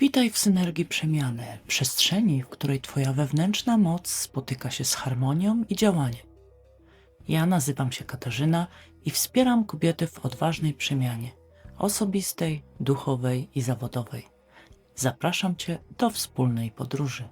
Witaj w synergii przemiany, przestrzeni, w której Twoja wewnętrzna moc spotyka się z harmonią i działaniem. Ja nazywam się Katarzyna i wspieram kobiety w odważnej przemianie osobistej, duchowej i zawodowej. Zapraszam Cię do wspólnej podróży.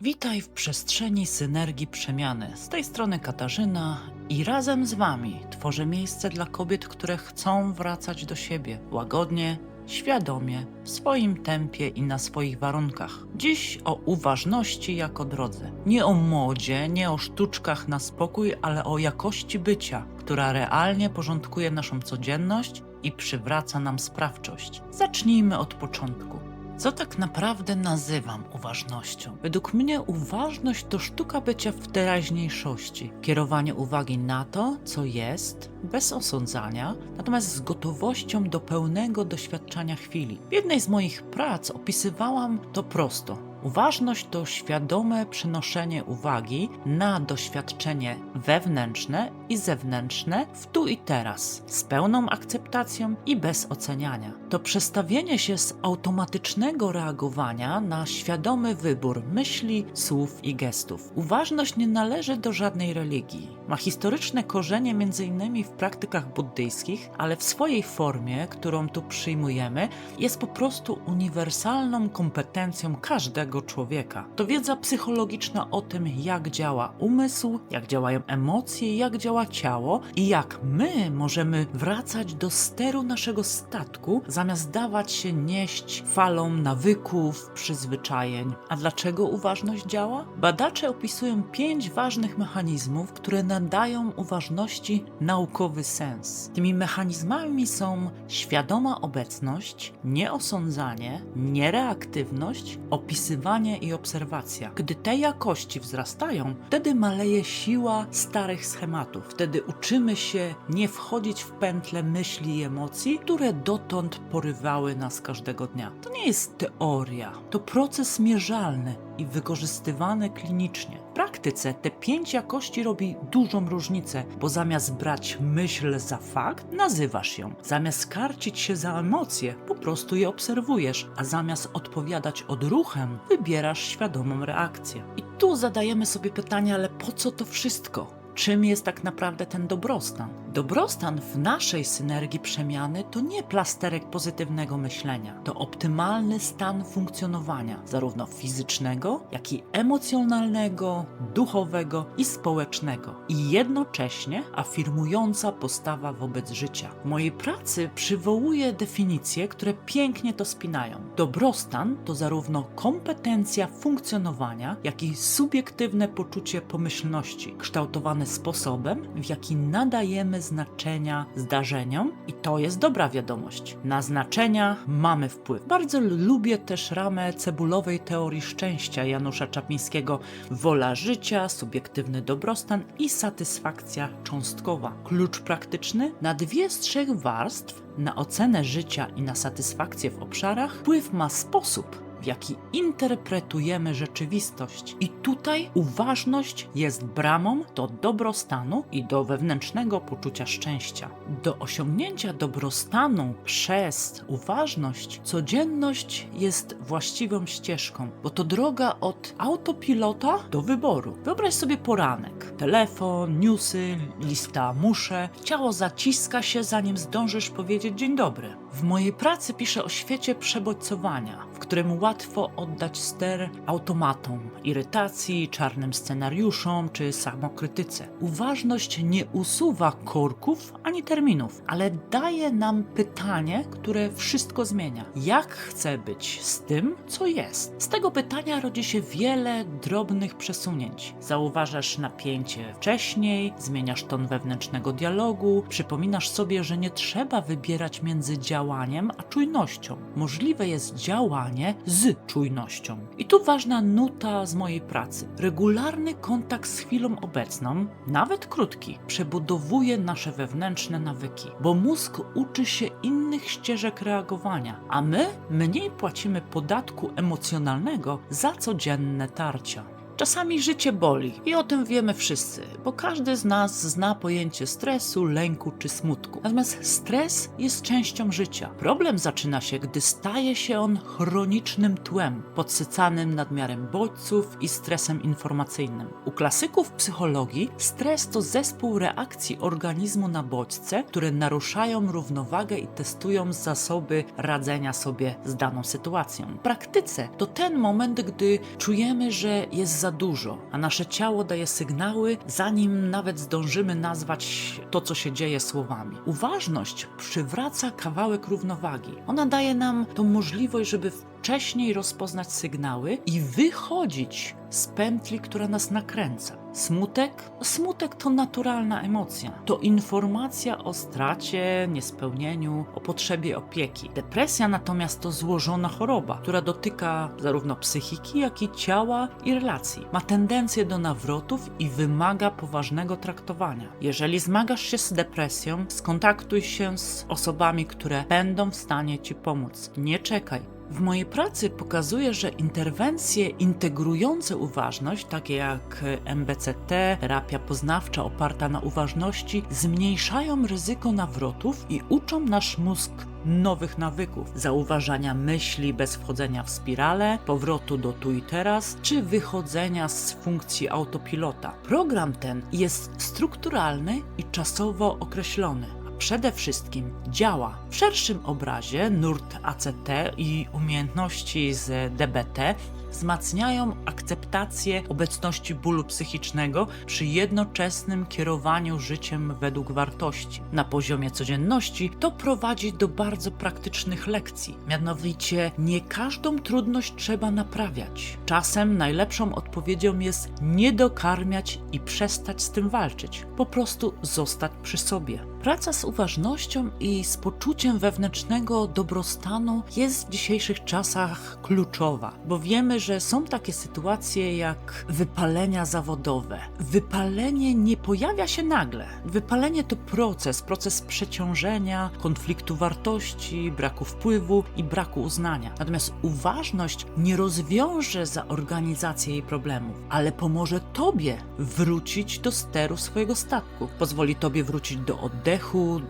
Witaj w przestrzeni synergii przemiany. Z tej strony Katarzyna i razem z Wami tworzę miejsce dla kobiet, które chcą wracać do siebie łagodnie, świadomie, w swoim tempie i na swoich warunkach. Dziś o uważności jako drodze. Nie o modzie, nie o sztuczkach na spokój, ale o jakości bycia, która realnie porządkuje naszą codzienność i przywraca nam sprawczość. Zacznijmy od początku. Co tak naprawdę nazywam uważnością? Według mnie uważność to sztuka bycia w teraźniejszości, kierowanie uwagi na to, co jest, bez osądzania, natomiast z gotowością do pełnego doświadczania chwili. W jednej z moich prac opisywałam to prosto. Uważność to świadome przenoszenie uwagi na doświadczenie wewnętrzne i zewnętrzne w tu i teraz, z pełną akceptacją i bez oceniania. To przestawienie się z automatycznego reagowania na świadomy wybór myśli, słów i gestów. Uważność nie należy do żadnej religii. Ma historyczne korzenie m.in. w praktykach buddyjskich, ale w swojej formie, którą tu przyjmujemy, jest po prostu uniwersalną kompetencją każdego człowieka. To wiedza psychologiczna o tym, jak działa umysł, jak działają emocje, jak działa ciało i jak my możemy wracać do steru naszego statku, zamiast dawać się nieść falą nawyków, przyzwyczajeń. A dlaczego uważność działa? Badacze opisują pięć ważnych mechanizmów, które nadają uważności naukowy sens. Tymi mechanizmami są świadoma obecność, nieosądzanie, niereaktywność, opisywanie i obserwacja. Gdy te jakości wzrastają, wtedy maleje siła starych schematów. Wtedy uczymy się nie wchodzić w pętle myśli i emocji, które dotąd porywały nas każdego dnia. To nie jest teoria, to proces mierzalny i wykorzystywany klinicznie. W praktyce te pięć jakości robi dużą różnicę, bo zamiast brać myśl za fakt, nazywasz ją. Zamiast karcić się za emocje, po prostu je obserwujesz, a zamiast odpowiadać odruchem, wybierasz świadomą reakcję. I tu zadajemy sobie pytanie, ale po co to wszystko? Czym jest tak naprawdę ten dobrostan? Dobrostan w naszej synergii przemiany to nie plasterek pozytywnego myślenia, to optymalny stan funkcjonowania, zarówno fizycznego, jak i emocjonalnego, duchowego i społecznego, i jednocześnie afirmująca postawa wobec życia. W mojej pracy przywołuję definicje, które pięknie to spinają. Dobrostan to zarówno kompetencja funkcjonowania, jak i subiektywne poczucie pomyślności, kształtowane sposobem, w jaki nadajemy znaczenia zdarzeniom, i to jest dobra wiadomość. Na znaczenia mamy wpływ. Bardzo lubię też ramę cebulowej teorii szczęścia Janusza Czaplińskiego: wola życia, subiektywny dobrostan i satysfakcja cząstkowa. Klucz praktyczny na dwie z trzech warstw, na ocenę życia i na satysfakcję w obszarach, wpływ ma sposób, w jaki interpretujemy rzeczywistość. I tutaj uważność jest bramą do dobrostanu i do wewnętrznego poczucia szczęścia. Do osiągnięcia dobrostanu przez uważność, codzienność jest właściwą ścieżką, bo to droga od autopilota do wyboru. Wyobraź sobie poranek. Telefon, newsy, lista muszę. Ciało zaciska się, zanim zdążysz powiedzieć dzień dobry. W mojej pracy piszę o świecie przebodźcowania, którym łatwo oddać ster automatom, irytacji, czarnym scenariuszom czy samokrytyce. Uważność nie usuwa korków ani terminów, ale daje nam pytanie, które wszystko zmienia. Jak chcę być z tym, co jest? Z tego pytania rodzi się wiele drobnych przesunięć. Zauważasz napięcie wcześniej, zmieniasz ton wewnętrznego dialogu, przypominasz sobie, że nie trzeba wybierać między działaniem a czujnością. Możliwe jest działanie z czujnością. I tu ważna nuta z mojej pracy. Regularny kontakt z chwilą obecną, nawet krótki, przebudowuje nasze wewnętrzne nawyki, bo mózg uczy się innych ścieżek reagowania, a my mniej płacimy podatku emocjonalnego za codzienne tarcia. Czasami życie boli i o tym wiemy wszyscy, bo każdy z nas zna pojęcie stresu, lęku czy smutku. Natomiast stres jest częścią życia. Problem zaczyna się, gdy staje się on chronicznym tłem, podsycanym nadmiarem bodźców i stresem informacyjnym. U klasyków psychologii stres to zespół reakcji organizmu na bodźce, które naruszają równowagę i testują zasoby radzenia sobie z daną sytuacją. W praktyce to ten moment, gdy czujemy, że jest za dużo, a nasze ciało daje sygnały, zanim nawet zdążymy nazwać to, co się dzieje słowami. Uważność przywraca kawałek równowagi. Ona daje nam tą możliwość, żeby wcześniej rozpoznać sygnały i wychodzić z pętli, która nas nakręca. Smutek? Smutek to naturalna emocja. To informacja o stracie, niespełnieniu, o potrzebie opieki. Depresja natomiast to złożona choroba, która dotyka zarówno psychiki, jak i ciała i relacji. Ma tendencję do nawrotów i wymaga poważnego traktowania. Jeżeli zmagasz się z depresją, skontaktuj się z osobami, które będą w stanie ci pomóc. Nie czekaj. W mojej pracy pokazuję, że interwencje integrujące uważność, takie jak MBCT, terapia poznawcza oparta na uważności, zmniejszają ryzyko nawrotów i uczą nasz mózg nowych nawyków, zauważania myśli bez wchodzenia w spirale, powrotu do tu i teraz, czy wychodzenia z funkcji autopilota. Program ten jest strukturalny i czasowo określony przede wszystkim działa. W szerszym obrazie nurt ACT i umiejętności z DBT wzmacniają akceptację obecności bólu psychicznego przy jednoczesnym kierowaniu życiem według wartości. Na poziomie codzienności to prowadzi do bardzo praktycznych lekcji. Mianowicie nie każdą trudność trzeba naprawiać. Czasem najlepszą odpowiedzią jest nie dokarmiać i przestać z tym walczyć. Po prostu zostać przy sobie. Praca z uważnością i z poczuciem wewnętrznego dobrostanu jest w dzisiejszych czasach kluczowa, bo wiemy, że są takie sytuacje jak wypalenia zawodowe. Wypalenie nie pojawia się nagle. Wypalenie to proces, proces przeciążenia, konfliktu wartości, braku wpływu i braku uznania. Natomiast uważność nie rozwiąże za organizację jej problemów, ale pomoże tobie wrócić do steru swojego statku. Pozwoli tobie wrócić do oddechu,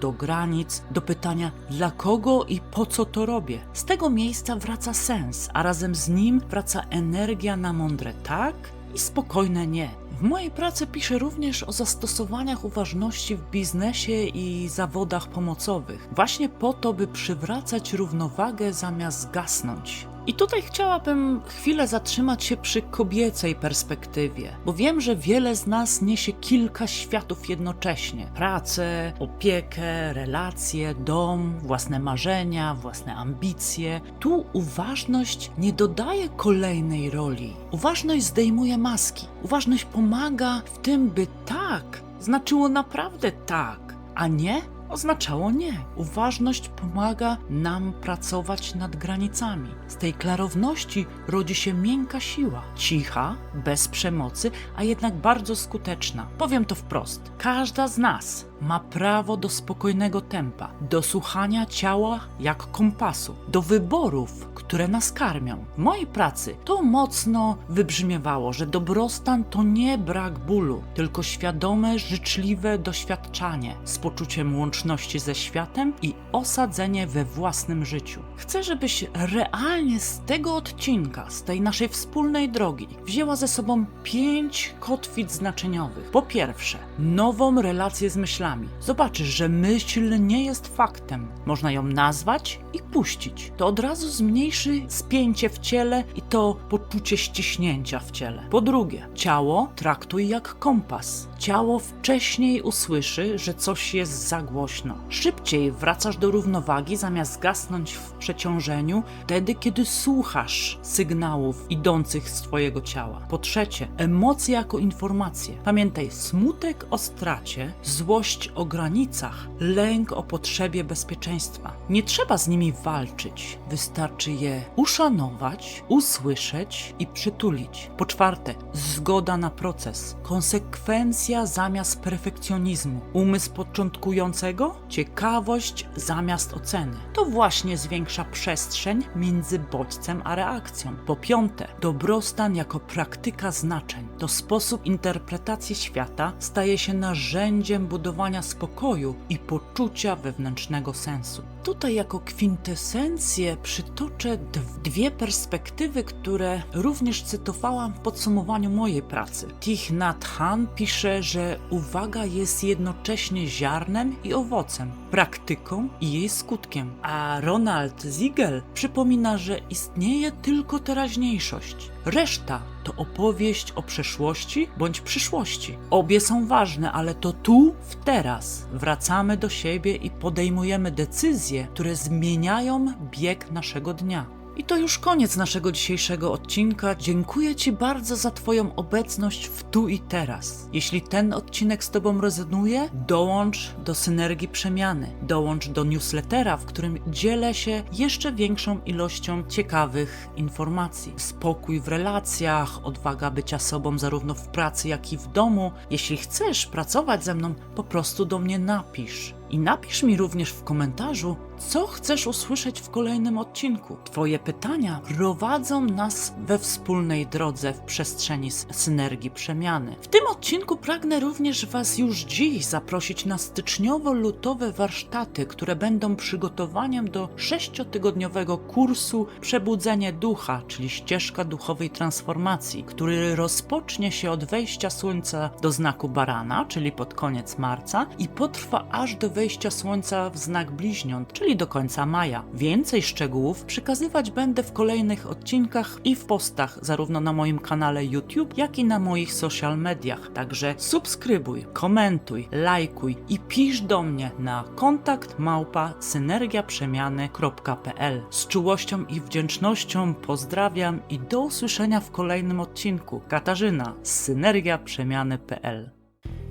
do granic, do pytania dla kogo i po co to robię. Z tego miejsca wraca sens, a razem z nim wraca energia na mądre tak i spokojne nie. W mojej pracy piszę również o zastosowaniach uważności w biznesie i zawodach pomocowych, właśnie po to, by przywracać równowagę zamiast gasnąć. I tutaj chciałabym chwilę zatrzymać się przy kobiecej perspektywie, bo wiem, że wiele z nas niesie kilka światów jednocześnie: pracę, opiekę, relacje, dom, własne marzenia, własne ambicje. Tu uważność nie dodaje kolejnej roli. Uważność zdejmuje maski. Uważność pomaga w tym, by tak znaczyło naprawdę tak, a nie oznaczało nie. Uważność pomaga nam pracować nad granicami. Z tej klarowności rodzi się miękka siła, cicha, bez przemocy, a jednak bardzo skuteczna. Powiem to wprost. Każda z nas ma prawo do spokojnego tempa, do słuchania ciała jak kompasu, do wyborów, które nas karmią. W mojej pracy to mocno wybrzmiewało, że dobrostan to nie brak bólu, tylko świadome, życzliwe doświadczanie z poczuciem łączności ze światem i osadzenie we własnym życiu. Chcę, żebyś realnie z tego odcinka, z tej naszej wspólnej drogi, wzięła ze sobą pięć kotwic znaczeniowych. Po pierwsze, nową relację z myślami. Zobaczysz, że myśl nie jest faktem. Można ją nazwać i puścić. To od razu zmniejszy spięcie w ciele i to poczucie ściśnięcia w ciele. Po drugie, ciało traktuj jak kompas. Ciało wcześniej usłyszy, że coś jest za głośno. Szybciej wracasz do równowagi zamiast gasnąć w przeciążeniu wtedy, kiedy słuchasz sygnałów idących z twojego ciała. Po trzecie, emocje jako informacje. Pamiętaj, smutek o stracie, złość o granicach, lęk o potrzebie bezpieczeństwa. Nie trzeba z nimi walczyć, wystarczy je uszanować, usłyszeć i przytulić. Po czwarte, zgoda na proces, konsekwencja zamiast perfekcjonizmu, umysł początkującego, ciekawość zamiast oceny. To właśnie zwiększa przestrzeń między bodźcem a reakcją. Po piąte, dobrostan jako praktyka znaczeń. To sposób interpretacji świata staje się narzędziem budowania spokoju i poczucia wewnętrznego sensu. Tutaj jako kwintesencję przytoczę dwie perspektywy, które również cytowałam w podsumowaniu mojej pracy. Thich Nhat Hanh pisze, że uwaga jest jednocześnie ziarnem i owocem, praktyką i jej skutkiem, a Ronald Siegel przypomina, że istnieje tylko teraźniejszość. Reszta to opowieść o przeszłości bądź przyszłości. Obie są ważne, ale to tu, w teraz, wracamy do siebie i podejmujemy decyzje, które zmieniają bieg naszego dnia. I to już koniec naszego dzisiejszego odcinka. Dziękuję Ci bardzo za Twoją obecność w tu i teraz. Jeśli ten odcinek z Tobą rezonuje, dołącz do synergii przemiany. Dołącz do newslettera, w którym dzielę się jeszcze większą ilością ciekawych informacji. Spokój w relacjach, odwaga bycia sobą zarówno w pracy, jak i w domu. Jeśli chcesz pracować ze mną, po prostu do mnie napisz. I napisz mi również w komentarzu, co chcesz usłyszeć w kolejnym odcinku. Twoje pytania prowadzą nas we wspólnej drodze w przestrzeni synergii przemiany. W tym odcinku pragnę również Was już dziś zaprosić na styczniowo-lutowe warsztaty, które będą przygotowaniem do sześciotygodniowego kursu Przebudzenie Ducha, czyli ścieżka duchowej transformacji, który rozpocznie się od wejścia Słońca do znaku Barana, czyli pod koniec marca i potrwa aż do wejścia Słońca w znak Bliźniąt, czyli do końca maja. Więcej szczegółów przekazywać będę w kolejnych odcinkach i w postach zarówno na moim kanale YouTube, jak i na moich social mediach. Także subskrybuj, komentuj, lajkuj i pisz do mnie na kontakt małpa synergiaprzemiany.pl. Z czułością i wdzięcznością pozdrawiam i do usłyszenia w kolejnym odcinku. Katarzyna z synergiaprzemiany.pl.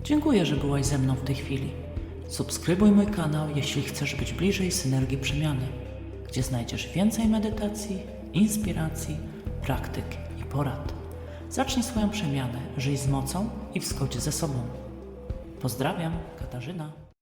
Dziękuję, że byłaś ze mną w tej chwili. Subskrybuj mój kanał, jeśli chcesz być bliżej synergii przemiany, gdzie znajdziesz więcej medytacji, inspiracji, praktyk i porad. Zacznij swoją przemianę, żyj z mocą i w ze sobą. Pozdrawiam, Katarzyna.